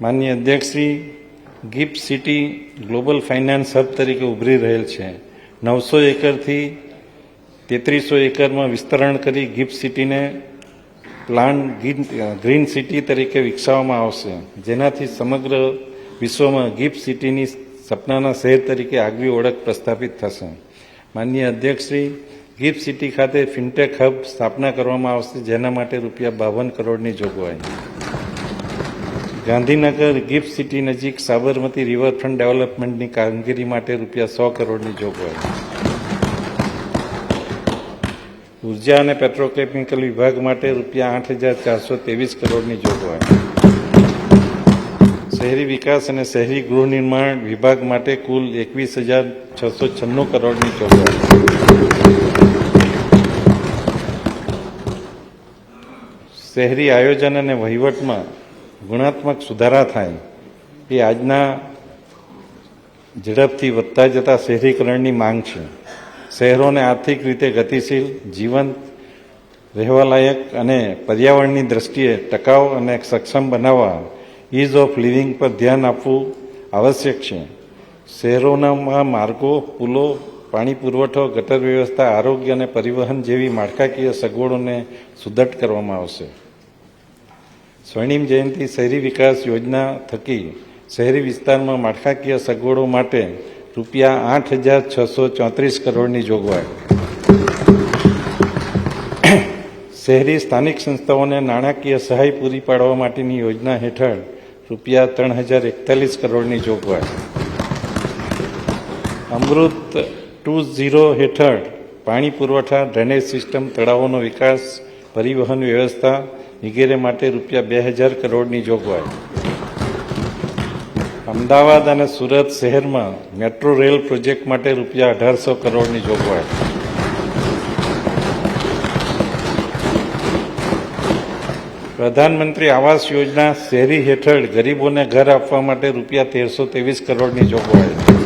માનનીય અધ્યક્ષશ્રી GIFT City global finance hub તરીકે ઉભરી રહેલ છે. નવસો એકરથી તેત્રીસો એકરમાં વિસ્તરણ કરી ગિફ્ટ સિટીને પ્લાન ગ્રીન સિટી તરીકે વિકસાવવામાં આવશે. જેનાથી સમગ્ર વિશ્વમાં ગિફ્ટ સિટીની સપનાના શહેર તરીકે આગવી ઓળખ પ્રસ્થાપિત થશે. માનનીય અધ્યક્ષશ્રી ગિફ્ટ સિટી ખાતે ફિનટેક હબ સ્થાપના કરવામાં આવશે, જેના માટે રૂપિયા બાવન કરોડની જોગવાઈ. ગાંધીનગર ગિફ્ટ સિટી નજીક સાબરમતી રિવરફ્રન્ટ ડેવલપમેન્ટની કામગીરી માટે રૂપિયા સો કરોડની જોગવાઈ ઊર્જા અને પેટ્રોકેમિકલ વિભાગ માટે રૂપિયા આઠ હજાર ચારસો ત્રેવીસ કરોડની જોગવાઈ શહેરી વિકાસ અને શહેરી ગૃહ નિર્માણ વિભાગ માટે કુલ એકવીસ હજાર છસો છન્નું કરોડની જોગવાઈ શહેરી આયોજન અને વહીવટમાં ગુણાત્મક સુધારા થાય એ આજના ઝડપથી વધતા જતા શહેરીકરણની માંગ છે. શહેરોને આર્થિક રીતે ગતિશીલ, જીવંત, રહેવાલાયક અને પર્યાવરણની દ્રષ્ટિએ ટકાઉ અને સક્ષમ બનાવવા ઇઝ ઓફ લિવિંગ પર ધ્યાન આપવું આવશ્યક છે. શહેરોના માર્ગો, પુલો, પાણી પુરવઠો, ગટર વ્યવસ્થા, આરોગ્ય અને પરિવહન જેવી માળખાકીય સગવડોને સુદ્રઢ કરવામાં આવશે. સ્વર્ણિમ જયંતિ શહેરી વિકાસ યોજના થકી શહેરી વિસ્તારમાં માળખાકીય સગવડો માટે રૂપિયા આઠ હજાર છસો ચોત્રીસ કરોડની જોગવાઈ. શહેરી સ્થાનિક સંસ્થાઓને નાણાકીય સહાય પૂરી પાડવા માટેની યોજના હેઠળ રૂપિયા ત્રણ હજાર એકતાલીસ કરોડની જોગવાઈ. અમૃત ટુ ઝીરો હેઠળ પાણી પુરવઠા ડ્રેનેજ સિસ્ટમ, તળાવોનો વિકાસ, પરિવહન વ્યવસ્થા વગેરે માટે રૂપિયા બે હજાર કરોડની જોગવાઈ અમદાવાદ અને સુરત શહેરમાં મેટ્રો રેલ પ્રોજેક્ટ માટે રૂપિયા અઢારસો કરોડની જોગવાઈ પ્રધાનમંત્રી આવાસ યોજના શહેરી હેઠળ ગરીબોને ઘર આપવા માટે રૂપિયા તેરસો ત્રેવીસ કરોડની જોગવાઈ